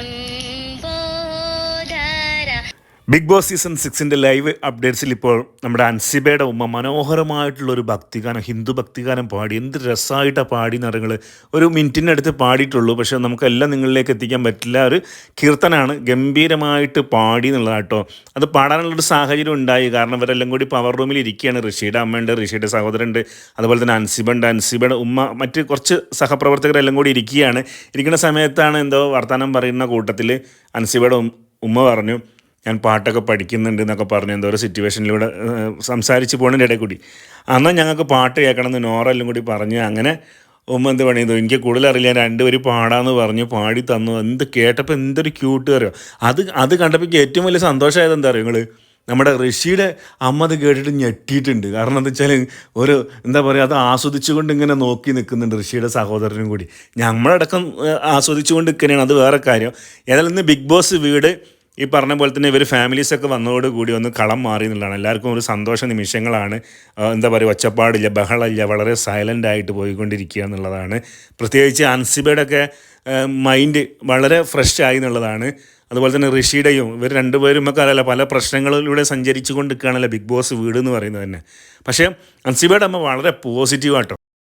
أن big boss season സിക്സിന്റെ live അപ്ഡേറ്റ്സിൽ ഇപ്പോൾ നമ്മുടെ അൻസിബയുടെ ഉമ്മ മനോഹരമായിട്ടുള്ള ഒരു ഭക്തിഗാനം ഹിന്ദു ഭക്തിഗാനം പാടി. എന്ത് രസമായിട്ടാണ് പാടി നിറങ്ങൾ ഒരു മിനിറ്റിനടുത്ത് പാടിയിട്ടുള്ളൂ. പക്ഷേ നമുക്കെല്ലാം നിങ്ങളിലേക്ക് എത്തിക്കാൻ പറ്റില്ല. ഒരു കീർത്തനാണ് ഗംഭീരമായിട്ട് പാടി എന്നുള്ളതാട്ടോ അത് പാടാനുള്ളൊരു സാഹചര്യം ഉണ്ടായി. കാരണം ഇവരെല്ലാം കൂടി പവർ റൂമിൽ ഇരിക്കുകയാണ്. ഋഷിയുടെ അമ്മയുണ്ട് ഋഷിയുടെ സഹോദരനുണ്ട്. അതുപോലെ തന്നെ അൻസിബുണ്ട് അൻസിബയുടെ ഉമ്മ മറ്റ് കുറച്ച് സഹപ്രവർത്തകരെല്ലാം കൂടി ഇരിക്കുകയാണ്. ഇരിക്കുന്ന സമയത്താണ് എന്തോ വർത്തമാനം പറയുന്ന കൂട്ടത്തിൽ അൻസിബയുടെ ഉമ്മ പറഞ്ഞു ഞാൻ പാട്ടൊക്കെ പഠിക്കുന്നുണ്ട് എന്നൊക്കെ പറഞ്ഞ് എന്തോ ഒരു സിറ്റുവേഷനിലൂടെ സംസാരിച്ച് പോകുന്നതിന്റെ ഇടയിൽ കൂടി അന്നാ ഞങ്ങൾക്ക് പാട്ട് കേൾക്കണമെന്ന് നോറെല്ലാം കൂടി പറഞ്ഞ് അങ്ങനെ ഉമ്മ എന്ത് പണി ചെയ്തു? എനിക്ക് കൂടുതൽ അറിയില്ല രണ്ടുപേരും പാടാന്ന് പറഞ്ഞു പാടി തന്നു. എന്ത് കേട്ടപ്പോൾ എന്തൊരു ക്യൂട്ട് അറിയോ? അത് അത് കണ്ടപ്പോൾ ഏറ്റവും വലിയ സന്തോഷമായത് എന്താ അറിയോ നിങ്ങൾ നമ്മുടെ ഋഷിയുടെ അമ്മ അത് കേട്ടിട്ട് ഞെട്ടിയിട്ടുണ്ട്. കാരണം എന്താ വെച്ചാൽ ഒരു എന്താ പറയുക അത് ആസ്വദിച്ചുകൊണ്ട് ഇങ്ങനെ നോക്കി നിൽക്കുന്നുണ്ട് ഋഷിയുടെ സഹോദരനും കൂടി. നമ്മളടക്കം ഏഹ്, ആസ്വദിച്ചുകൊണ്ട് നിൽക്കുന്നതാണ്. അത് വേറെ കാര്യം. ഏതായാലും ഇന്ന് ബിഗ് ബോസ് വീട് ഈ പറഞ്ഞ പോലെ തന്നെ ഇവർ ഫാമിലീസൊക്കെ വന്നതോടുകൂടി ഒന്ന് കളം മാറി എന്നുള്ളതാണ്. എല്ലാവർക്കും ഒരു സന്തോഷ നിമിഷങ്ങളാണ്. എന്താ പറയുക ഒച്ചപ്പാടില്ല ബഹളമില്ല വളരെ സൈലന്റ് ആയിട്ട് പോയിക്കൊണ്ടിരിക്കുക എന്നുള്ളതാണ്. പ്രത്യേകിച്ച് അൻസിബയുടെ ഒക്കെ മൈൻഡ് വളരെ ഫ്രഷ് ആയി എന്നുള്ളതാണ്. അതുപോലെ തന്നെ ഋഷിയുടെയും ഇവർ രണ്ടുപേരും ഒക്കെ അറിയാലോ പല പ്രശ്നങ്ങളിലൂടെ സഞ്ചരിച്ചു കൊണ്ട് നിൽക്കുകയാണല്ലോ ബിഗ് ബോസ് വീട് എന്ന് പറയുന്നത് തന്നെ. പക്ഷേ അൻസിബയുടെ അമ്മ വളരെ പോസിറ്റീവ് ആട്ടോ.